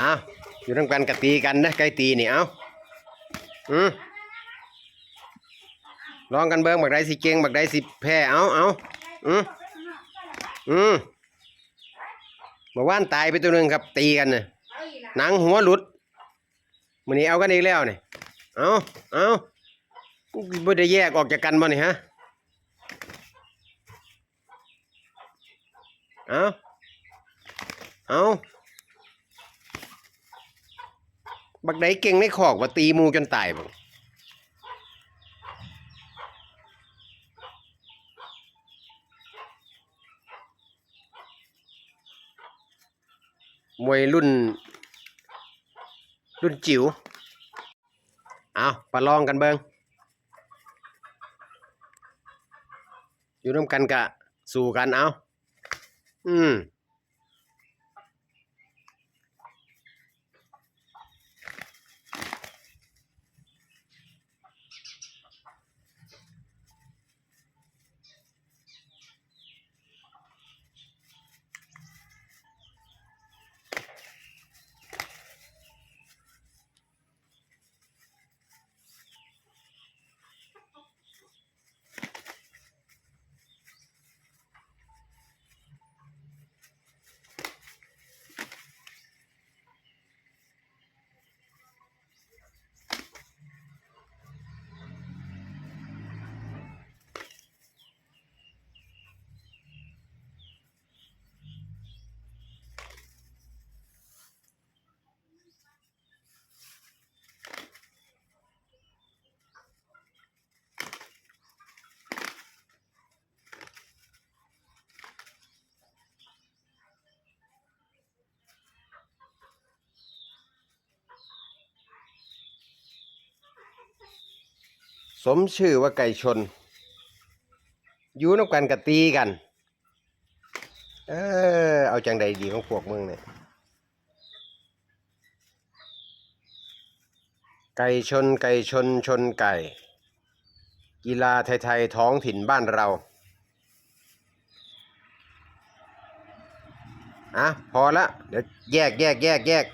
อ้าวอยู่ทั้งกันกะตีกันนะไก่ตีนี่เอ้าอืมลองกันเบิ่งบักใดสิเก่งบักใดสิแพ้เอ้าเอ้าอืมอืมเมื่านตายไปตัวหนึงครับตีกันน่ะหนังหัวหลุดมื้อนี้เอากันอีกแล้วนี่เอ้าเอ้าบ่ได้แยกออกจากกันบ่นี่ฮะเอ้าเอ้า บักไดเก่งในขอกว่าตีมูจนตายบ่มวยรุ่น รุ่นจิ๋วเอาประลองกันเบิงอยู่ร่วมกันกะ สู่กันเอา อืม สมชื่อว่าไก่ชน อยู่นกันกะตีกัน เออ เอาจังใดดีของพวกมึงเนี่ยไก่ชนไก่ชนชนไก่ กีฬาไทยๆท้องถิ่นบ้านเราอะพอละ เดี๋ยวแยกแยกแยกแยก